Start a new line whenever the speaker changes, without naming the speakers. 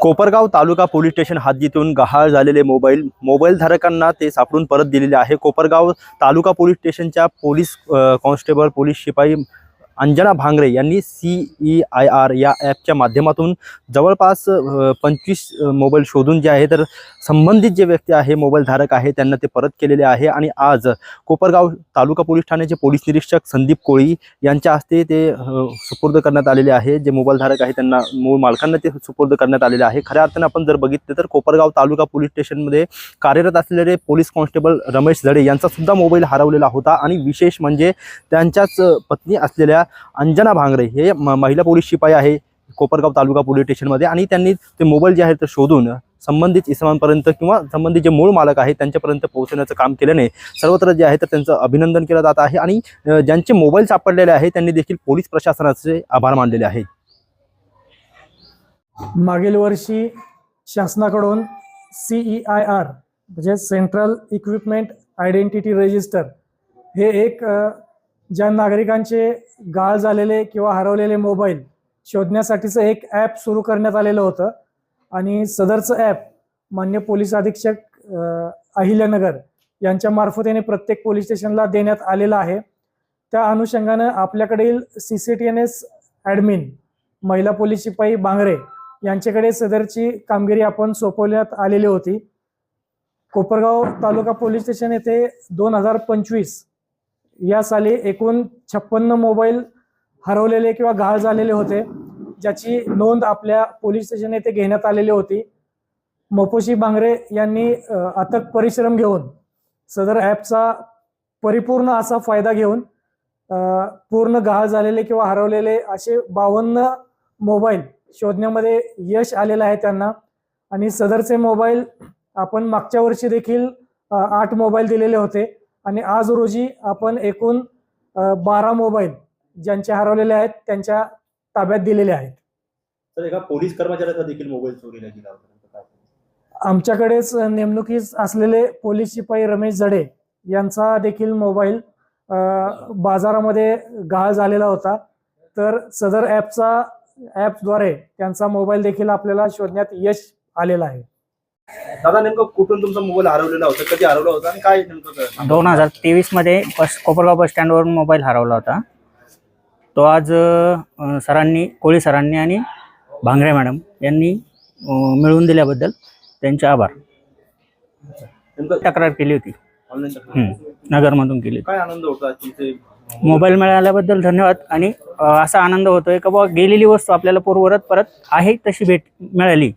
Kopargaon taluka police station हद्दीतून गहाळ झालेले मोबाईल मोबाईल धारकांना ते सापडून परत दिलेले आहे. कोपरगाव तालुका पोलीस स्टेशनच्या पोलीस कॉन्स्टेबल पोलीस शिपाई अंजना भांगरे यांनी सी ई आय आर या ॲपच्या माध्यमातून जवळपास पंचवीस मोबाईल शोधून जे आहे तर संबंधित जे व्यक्ती आहे मोबाईल धारक आहे त्यांना ते परत केलेले आहे. आणि आज कोपरगाव तालुका पोलीस ठाण्याचे पोलीस निरीक्षक संदीप कोळी यांच्या हस्ते ते सुपूर्द करण्यात आलेले आहे. जे मोबाईल धारक आहे त्यांना मूळ मालकांना ते सुपूर्द करण्यात आलेले आहे. खऱ्या अर्थानं आपण जर बघितलं तर कोपरगाव तालुका पोलीस स्टेशनमध्ये कार्यरत असलेले पोलीस कॉन्स्टेबल रमेश झडे यांचा सुद्धा मोबाईल हरवलेला होता. आणि विशेष म्हणजे त्यांच्याच पत्नी असलेल्या अंजना भांगरे हे म- महिला पोलीस शिपाई आहे कोपरगाव तालुका पोलीस स्टेशनमध्ये. आणि त्यांनी ते मोबाईल जे आहे ते शोधून संबंधित इसमांपर्यंत किंवा संबंधित जे मूळ मालक आहे त्यांच्यापर्यंत पोहोचण्याचं काम केल्याने सर्वत्र जे आहे तर त्यांचं अभिनंदन केलं जात आहे आणि ज्यांचे मोबाईल सापडलेले आहे त्यांनी देखील पोलीस प्रशासनाचे आभार मानलेले आहेत
मागील वर्षी शासनाकडून सीई आय आर म्हणजे सेंट्रल इक्विपमेंट आयडेंटिटी रजिस्टर हे एक ज्या नागरिकांचे गाळ झालेले किंवा हरवलेले मोबाईल शोधण्यासाठीचं एक ॲप सुरू करण्यात आलेलं होतं. आणि सदरचं ॲप मान्य पोलीस अधीक्षक अहिल्यानगर यांच्या मार्फतीने प्रत्येक पोलीस स्टेशनला देण्यात आलेलं आहे. त्या अनुषंगानं आपल्याकडील C C T N S admin महिला पोलीस शिपाई बांगरे यांच्याकडे सदरची कामगिरी आपण सोपवण्यात आलेली होती. कोपरगाव तालुका पोलीस स्टेशन येथे दोन हजार पंचवीस या साली एकूण छप्पन्न मोबाईल हरवलेले किंवा गाळ झालेले होते ज्याची नोंद आपल्या पोलीस स्टेशन येथे घेण्यात आलेली होती. मोपोशी बांगरे यांनी अथक परिश्रम घेऊन सदर ॲपचा परिपूर्ण असा फायदा घेऊन पूर्ण गहाळ झालेले किंवा हरवलेले असे बावन्न मोबाईल शोधण्यामध्ये यश आलेलं आहे त्यांना. आणि सदरचे मोबाईल आपण मागच्या वर्षी देखील आठ मोबाईल दिलेले होते. आणि आज रोजी आपण एकूण बारा मोबाईल ज्यांचे हरवलेले आहेत त्यांच्या ताब्यात दिलेले आहेत.
तर एका पोलीस कर्मचाऱ्याचा देखील मोबाईल चोरीला गेला होता
आमच्याकडेच नेमणुकीस असलेले पोलीस शिपाई रमेश जडे यांचा देखील मोबाईल बाजारामध्ये गहाळ झालेला होता. तर सदर ॲपचा ॲपद्वारे त्यांचा मोबाईल देखील आपल्याला शोधण्यात यश आलेलं आहे.
दादा नेमकं कुठून तुमचा मोबाईल हरवलेला होता? कधी हरवला होता? आणि काय नेमकं?
दोन हजार तेवीसमध्ये बस कोपरगाव बस स्टँडवरून मोबाईल हरवला होता. तो आज अ, सरांनी कोळी सरांनी आणि भांगरे मॅडम यांनी अ, मिळवून दिल्याबद्दल त्यांचे आभार.
नेमकं
तक्रार केली होती. नगरमधून केली
काय आनंद होता तुमचे
मोबाईल? मिळाल्याबद्दल धन्यवाद. आणि अ, असा आनंद होतोय का बाबा गेलेली वस्तू आपल्याला पूर्वरत परत आहे तशी भेट मिळाली.